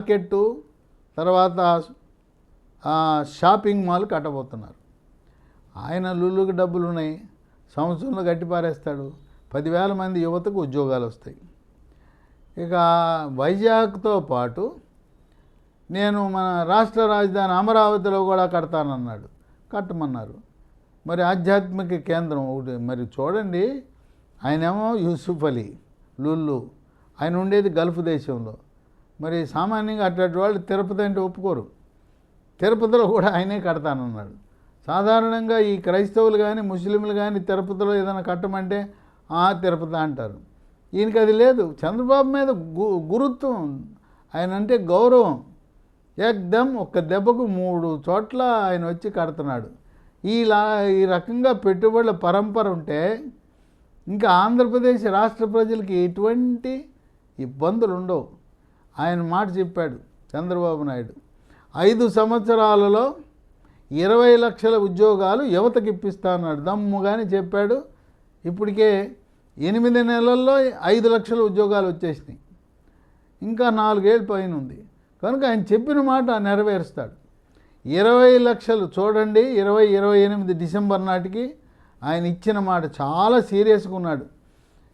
Market తర్వాత shopping mall కట్టబోతున్నారు. ఆయన లుల్లుకి డబ్బులు ఉన్నాయి సంవత్సరంలో గట్టిపారేస్తాడు పదివేల మంది యువతకు ఉద్యోగాలు వస్తాయి. ఇక వైజాగ్తో పాటు నేను మన రాష్ట్ర రాజధాని అమరావతిలో కూడా కడతానన్నాడు. కట్టమన్నారు. మరి ఆధ్యాత్మిక కేంద్రం ఒకటి. మరి చూడండి ఆయనేమో యూసుఫ్ అలీ లుల్లు. ఆయన ఉండేది గల్ఫ్ దేశంలో. మరి సామాన్యంగా అట్లాంటి వాళ్ళు తిరుపతి అంటే ఒప్పుకోరు. తిరుపతిలో కూడా ఆయనే కడతానన్నాడు. సాధారణంగా ఈ క్రైస్తవులు కానీ ముస్లింలు కానీ తిరుపతిలో ఏదైనా కట్టమంటే ఆ తిరుపతి అంటారు. ఈయనకి అది లేదు. చంద్రబాబు మీద గు గురుత్వం. ఆయన అంటే గౌరవం. ఎగ్దం ఒక్క దెబ్బకు మూడు చోట్ల ఆయన వచ్చి కడుతున్నాడు. ఇలా ఈ రకంగా పెట్టుబడుల పరంపర ఉంటే ఇంకా ఆంధ్రప్రదేశ్ రాష్ట్ర ప్రజలకి ఎటువంటి ఇబ్బందులు ఉండవు. ఆయన మాట చెప్పాడు చంద్రబాబు నాయుడు. ఐదు సంవత్సరాలలో ఇరవై లక్షల ఉద్యోగాలు యువతకి ఇప్పిస్తానన్నాడు దమ్ముగానే చెప్పాడు. ఇప్పటికే ఎనిమిది నెలల్లో ఐదు లక్షల ఉద్యోగాలు వచ్చేసినాయి. ఇంకా నాలుగేళ్ళు పైన ఉంది కనుక ఆయన చెప్పిన మాట నెరవేరుస్తాడు. ఇరవై లక్షలు చూడండి ఇరవై ఇరవై ఎనిమిది డిసెంబర్ నాటికి ఆయన ఇచ్చిన మాట చాలా సీరియస్గా ఉన్నాడు.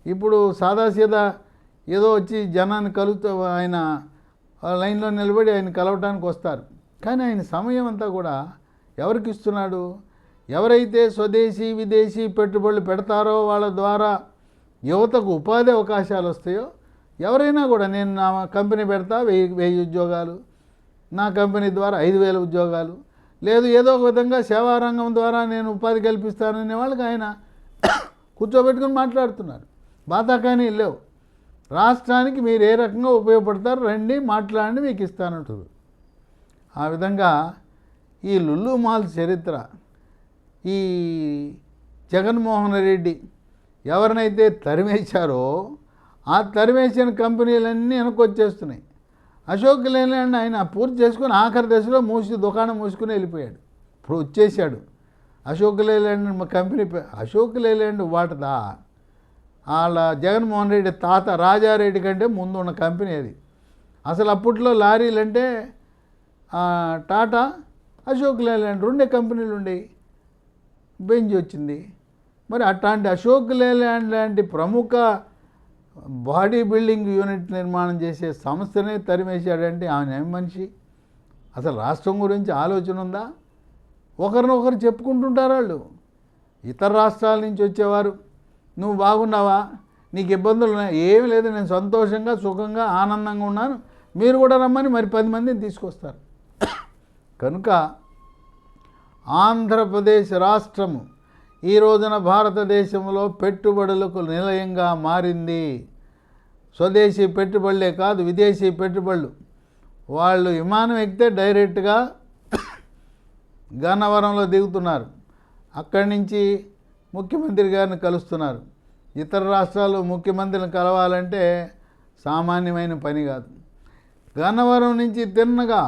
ఇప్పుడు సాదాసీదా ఏదో వచ్చి జనాన్ని కలుగుతూ ఆయన లైన్లో నిలబడి ఆయన కలవటానికి వస్తారు. కానీ ఆయన సమయం అంతా కూడా ఎవరికి ఇస్తున్నాడు? ఎవరైతే స్వదేశీ విదేశీ పెట్టుబడులు పెడతారో వాళ్ళ ద్వారా యువతకు ఉపాధి అవకాశాలు వస్తాయో ఎవరైనా కూడా నేను నా కంపెనీ పెడతా వెయ్యి వెయ్యి ఉద్యోగాలు. నా కంపెనీ ద్వారా ఐదు వేల ఉద్యోగాలు. లేదు ఏదో ఒక విధంగా సేవారంగం ద్వారా నేను ఉపాధి కల్పిస్తాననే వాళ్ళకి ఆయన కూర్చోబెట్టుకుని మాట్లాడుతున్నారు. బాతాకానీ లేవు. రాష్ట్రానికి మీరు ఏ రకంగా ఉపయోగపడతారు రండి మాట్లాడండి మీకు ఇస్తానంటారు ఆ విధంగా ఈ లుల్లు మాల్ చరిత్ర ఈ జగన్మోహన్ రెడ్డి ఎవరినైతే తరిమేశారో ఆ తరిమేసిన కంపెనీలన్నీ వెనకొచ్చేస్తున్నాయి అశోక్ లేలాండ్ ఆయన పూర్తి చేసుకుని ఆఖరి దశలో మూసి దుకాణం మూసుకుని వెళ్ళిపోయాడు. ఇప్పుడు వచ్చేసాడు Ashok Leyland company Ashok Leyland వాటిదా వాళ్ళ జగన్మోహన్ రెడ్డి తాత రాజారెడ్డి కంటే ముందు ఉన్న కంపెనీ అది. అసలు అప్పట్లో లారీలు అంటే టాటా అశోక్ లేలాండ్ రెండే కంపెనీలు ఉండేవి బెంజ్ వచ్చింది. మరి అట్లాంటి అశోక్ లేలాండ్ లాంటి ప్రముఖ బాడీ బిల్డింగ్ యూనిట్ నిర్మాణం చేసే సంస్థనే తరిమేశాడంటే ఆయన ఏం మనిషి? అసలు రాష్ట్రం గురించి ఆలోచన ఉందా? ఒకరినొకరు చెప్పుకుంటుంటారు వాళ్ళు. ఇతర రాష్ట్రాల నుంచి వచ్చేవారు. నువ్వు బాగున్నావా? నీకు ఇబ్బందులు ఉన్నాయి? ఏమి లేదు. నేను సంతోషంగా సుఖంగా ఆనందంగా ఉన్నాను. మీరు కూడా రమ్మని మరి పది మందిని తీసుకొస్తారు. కనుక ఆంధ్రప్రదేశ్ రాష్ట్రము ఈ రోజున భారతదేశంలో పెట్టుబడులకు నిలయంగా మారింది. స్వదేశీ పెట్టుబడులే కాదు విదేశీ పెట్టుబడులు. వాళ్ళు విమానం ఎక్కితే డైరెక్ట్గా గన్నవరంలో దిగుతున్నారు. అక్కడి నుంచి ముఖ్యమంత్రి గారిని కలుస్తున్నారు. ఇతర రాష్ట్రాలు ముఖ్యమంత్రిని కలవాలంటే సామాన్యమైన పని కాదు. గన్నవరం నుంచి తిన్నగా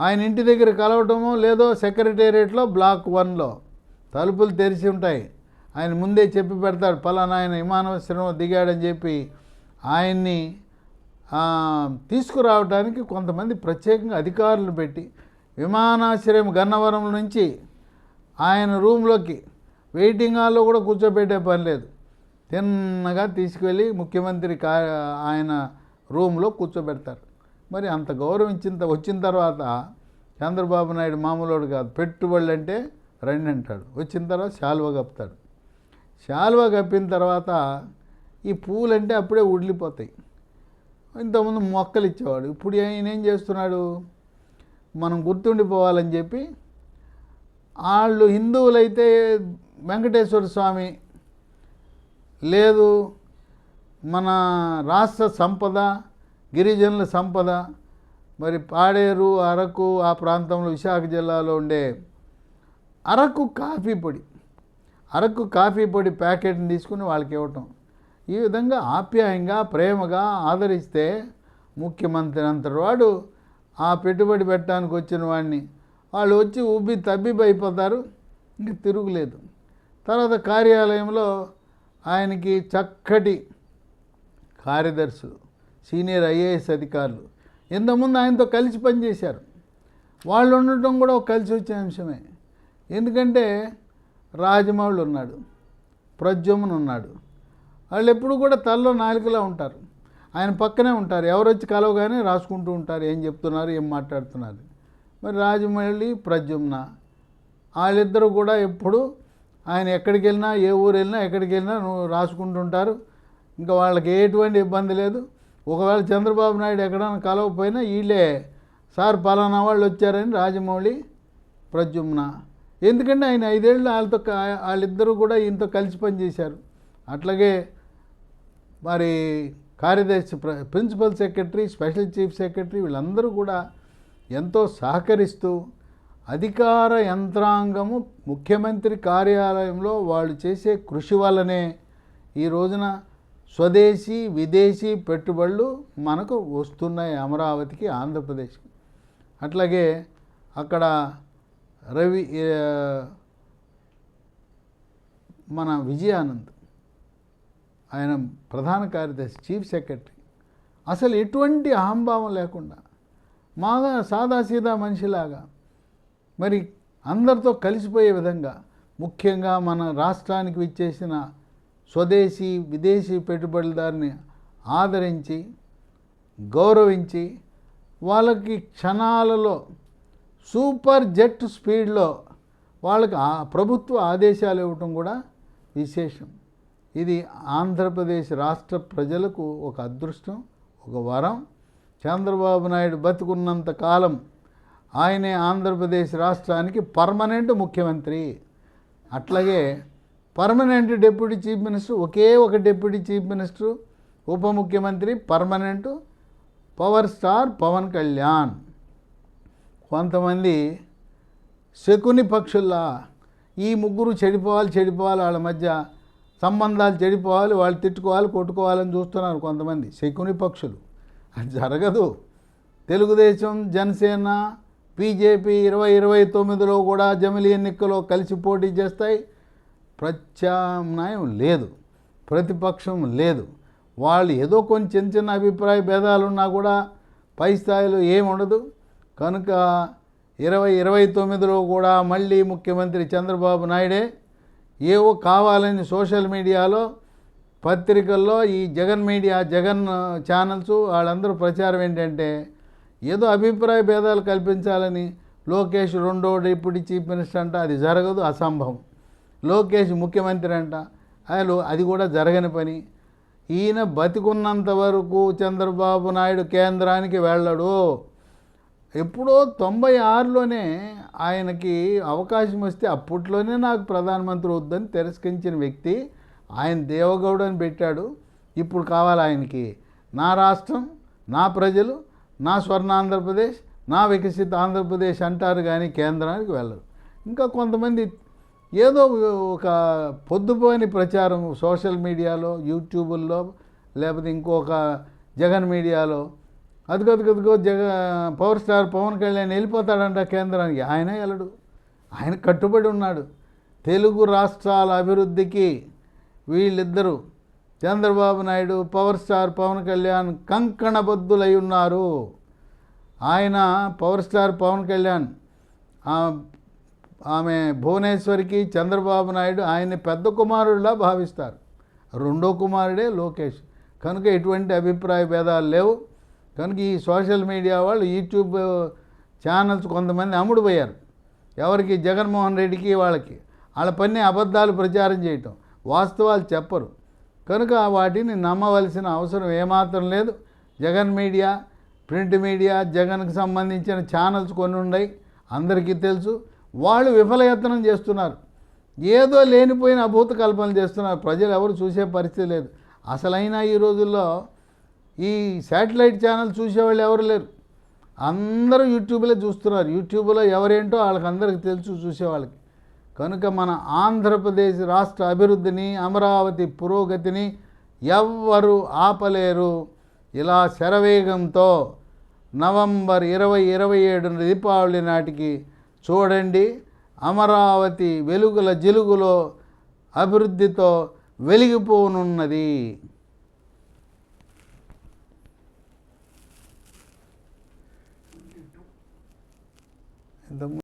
ఆయన ఇంటి దగ్గర కలవటమో లేదో సెక్రటేరియట్లో బ్లాక్ వన్లో తలుపులు తెరిచి ఉంటాయి. ఆయన ముందే చెప్పి పెడతాడు పలానా ఆయన విమానాశ్రయం దిగాడని చెప్పి ఆయన్ని తీసుకురావడానికి కొంతమంది ప్రత్యేకంగా అధికారులు పెట్టి విమానాశ్రయం గన్నవరం నుంచి ఆయన రూమ్లోకి వెయిటింగ్ హాల్లో కూడా కూర్చోబెట్టే పని లేదు. తిన్నగా తీసుకెళ్ళి ముఖ్యమంత్రి కా ఆయన రూమ్లో కూర్చోబెడతారు. మరి అంత గౌరవించిన వచ్చిన తర్వాత చంద్రబాబు నాయుడు మామూలు కాదు. పెట్టుబడులు అంటే రండి అంటాడు. వచ్చిన తర్వాత శాలువ కప్పుతాడు. శాలువ కప్పిన తర్వాత ఈ పూలంటే అప్పుడే ఉడిలిపోతాయి. ఇంతకుముందు మొక్కలు ఇచ్చేవాడు. ఇప్పుడు ఆయన ఏం చేస్తున్నాడు? మనం గుర్తుండిపోవాలని చెప్పి వాళ్ళు హిందువులైతే వెంకటేశ్వర స్వామి లేదు మన రాష్ట్ర సంపద గిరిజనుల సంపద మరి పాడేరు అరకు ఆ ప్రాంతంలో విశాఖ జిల్లాలో ఉండే అరకు కాఫీ పొడి. అరకు కాఫీ పొడి ప్యాకెట్ని తీసుకుని వాళ్ళకి ఇవ్వటం. ఈ విధంగా ఆప్యాయంగా ప్రేమగా ఆదరిస్తే ముఖ్యమంత్రి అంతటి వాడు ఆ పెట్టుబడి పెట్టడానికి వచ్చిన వాడిని. వాళ్ళు వచ్చి ఉబ్బి తబ్బిబి అయిపోతారు ఇంక తిరుగులేదు. తర్వాత కార్యాలయంలో ఆయనకి చక్కటి కార్యదర్శులు సీనియర్ ఐఏఎస్ అధికారులు. ఇంతకుముందు ఆయనతో కలిసి పనిచేశారు. వాళ్ళు ఉండటం కూడా కలిసి వచ్చే అంశమే. ఎందుకంటే రాజమౌళి ఉన్నాడు ప్రద్యుమ్న ఉన్నాడు. వాళ్ళు ఎప్పుడు కూడా తల్లో నాలుకలా ఉంటారు. ఆయన పక్కనే ఉంటారు. ఎవరొచ్చి కలవగానే రాసుకుంటూ ఉంటారు. ఏం చెప్తున్నారు ఏం మాట్లాడుతున్నారు. మరి రాజమౌళి ప్రజ్యుమ్న వాళ్ళిద్దరూ కూడా ఎప్పుడు ఆయన ఎక్కడికి వెళ్ళినా ఏ ఊరు వెళ్ళినా ఎక్కడికి వెళ్ళినా నువ్వు రాసుకుంటుంటారు ఇంకా వాళ్ళకి ఎటువంటి ఇబ్బంది లేదు. ఒకవేళ చంద్రబాబు నాయుడు ఎక్కడైనా కలవకపోయినా వీళ్ళే సార్ పలానా వాళ్ళు వచ్చారని రాజమౌళి ప్రజుమ్న ఎందుకంటే ఆయన ఐదేళ్ళు వాళ్ళతో వాళ్ళిద్దరూ కూడా ఈయనతో కలిసి పనిచేశారు. అట్లాగే మరి కార్యదర్శి ప్ర principal secretary special chief secretary వీళ్ళందరూ కూడా ఎంతో సహకరిస్తూ అధికార యంత్రాంగము ముఖ్యమంత్రి కార్యాలయంలో వాళ్ళు చేసే కృషి వల్లనే ఈ రోజున స్వదేశీ విదేశీ పెట్టుబడులు మనకు వస్తున్నాయి అమరావతికి ఆంధ్రప్రదేశ్కి. అట్లాగే అక్కడ రవి మన విజయానంద్ ఆయన ప్రధాన కార్యదర్శి చీఫ్ సెక్రటరీ. అసలు ఎటువంటి అహంభావం లేకుండా మాగా సాదాసీదా మనిషిలాగా మరి అందరితో కలిసిపోయే విధంగా ముఖ్యంగా మన రాష్ట్రానికి విచ్చేసిన స్వదేశీ విదేశీ పెట్టుబడిదారిని ఆదరించి గౌరవించి వాళ్ళకి క్షణాలలో సూపర్ జెట్ స్పీడ్లో వాళ్ళకి ప్రభుత్వ ఆదేశాలు ఇవ్వటం కూడా విశేషం. ఇది ఆంధ్రప్రదేశ్ రాష్ట్ర ప్రజలకు ఒక అదృష్టం ఒక వరం. చంద్రబాబు నాయుడు బతుకున్నంత కాలం ఆయనే ఆంధ్రప్రదేశ్ రాష్ట్రానికి పర్మనెంట్ ముఖ్యమంత్రి. అట్లాగే పర్మనెంట్ డిప్యూటీ చీఫ్ మినిస్టర్ ఒకే ఒక డిప్యూటీ చీఫ్ మినిస్టర్ ఉప ముఖ్యమంత్రి permanent power star Pawan Kalyan. కొంతమంది శకుని పక్షుల్లా ఈ ముగ్గురు చెడిపోవాలి చెడిపోవాలి వాళ్ళ మధ్య సంబంధాలు చెడిపోవాలి వాళ్ళు తిట్టుకోవాలి కొట్టుకోవాలని చూస్తున్నారు కొంతమంది శకుని పక్షులు. అది జరగదు. తెలుగుదేశం జనసేన బీజేపీ ఇరవై ఇరవై తొమ్మిదిలో కూడా జమిలి ఎన్నికలో కలిసి పోటీ చేస్తాయి. ప్రత్యామ్నాయం లేదు. ప్రతిపక్షం లేదు. వాళ్ళు ఏదో కొంచెం చిన్న చిన్న అభిప్రాయ భేదాలు ఉన్నా కూడా పై స్థాయిలో ఏమి ఉండదు కనుక ఇరవై ఇరవై తొమ్మిదిలో కూడా మళ్ళీ ముఖ్యమంత్రి చంద్రబాబు నాయుడే ఏవో కావాలని సోషల్ మీడియాలో పత్రికల్లో ఈ జగన్ మీడియా జగన్ ఛానల్స్ వాళ్ళందరూ ప్రచారం ఏంటంటే ఏదో అభిప్రాయ భేదాలు కల్పించాలని లోకేష్ రెండో డిప్యూటీ చీఫ్ మినిస్టర్ అంట అది జరగదు అసంభవం. లోకేష్ ముఖ్యమంత్రి అంట అసలు అది కూడా జరగని పని. ఈయన బతికున్నంత వరకు చంద్రబాబు నాయుడు కేంద్రానికి వెళ్ళడు. ఎప్పుడో తొంభై ఆరులోనే ఆయనకి అవకాశం వస్తే అప్పట్లోనే నాకు ప్రధానమంత్రి వద్దని తిరస్కరించిన వ్యక్తి ఆయన దేవగౌడ అని పెట్టాడు. ఇప్పుడు కావాలి ఆయనకి. నా రాష్ట్రం నా ప్రజలు నా స్వర్ణ ఆంధ్రప్రదేశ్ నా వికసిత ఆంధ్రప్రదేశ్ అంటారు కానీ కేంద్రానికి వెళ్ళరు. ఇంకా కొంతమంది ఏదో ఒక పొద్దుపోని ప్రచారం సోషల్ మీడియాలో యూట్యూబుల్లో లేకపోతే ఇంకొక జగన్ మీడియాలో అదిగదిగదిగో జగ పవర్ స్టార్ పవన్ కళ్యాణ్ వెళ్ళిపోతాడంట కేంద్రానికి. ఆయనే వెళ్ళడు. ఆయన కట్టుబడి ఉన్నాడు. తెలుగు రాష్ట్రాల అభివృద్ధికి వీళ్ళిద్దరూ చంద్రబాబు నాయుడు పవర్ స్టార్ పవన్ కళ్యాణ్ కంకణబద్ధులై ఉన్నారు. ఆయన పవర్ స్టార్ పవన్ కళ్యాణ్ ఆమె భువనేశ్వరికి చంద్రబాబు నాయుడు ఆయన్ని పెద్ద కుమారుడిలా భావిస్తారు. రెండో కుమారుడే లోకేష్. కనుక ఎటువంటి అభిప్రాయ భేదాలు లేవు. కనుక ఈ సోషల్ మీడియా వాళ్ళు యూట్యూబ్ ఛానల్స్ కొంతమంది అమ్ముడుపోయారు. ఎవరికి? జగన్మోహన్ రెడ్డికి వాళ్ళకి. వాళ్ళ పని అబద్ధాలు ప్రచారం చేయటం. వాస్తవాలు చెప్పరు. కనుక వాటిని నమ్మవలసిన అవసరం ఏమాత్రం లేదు. జగన్ మీడియా ప్రింట్ మీడియా జగన్కి సంబంధించిన ఛానల్స్ కొన్ని ఉన్నాయి. అందరికీ తెలుసు. వాళ్ళు విఫలయత్నం చేస్తున్నారు. ఏదో లేనిపోయిన అభూత కల్పనలు చేస్తున్నారు. ప్రజలు ఎవరు చూసే పరిస్థితి లేదు. అసలైన ఈ రోజుల్లో ఈ శాటిలైట్ ఛానల్ చూసేవాళ్ళు ఎవరు లేరు. అందరూ యూట్యూబ్లో చూస్తున్నారు. యూట్యూబ్లో ఎవరేంటో వాళ్ళకి అందరికీ తెలుసు చూసేవాళ్ళకి. కనుక మన ఆంధ్రప్రదేశ్ రాష్ట్ర అభివృద్ధిని అమరావతి పురోగతిని ఎవ్వరు ఆపలేరు. ఇలా శరవేగంతో నవంబర్ ఇరవై ఇరవై ఏడు దీపావళి నాటికి చూడండి. అమరావతి వెలుగుల జిలుగులో అభివృద్ధితో వెలిగిపోనున్నది. the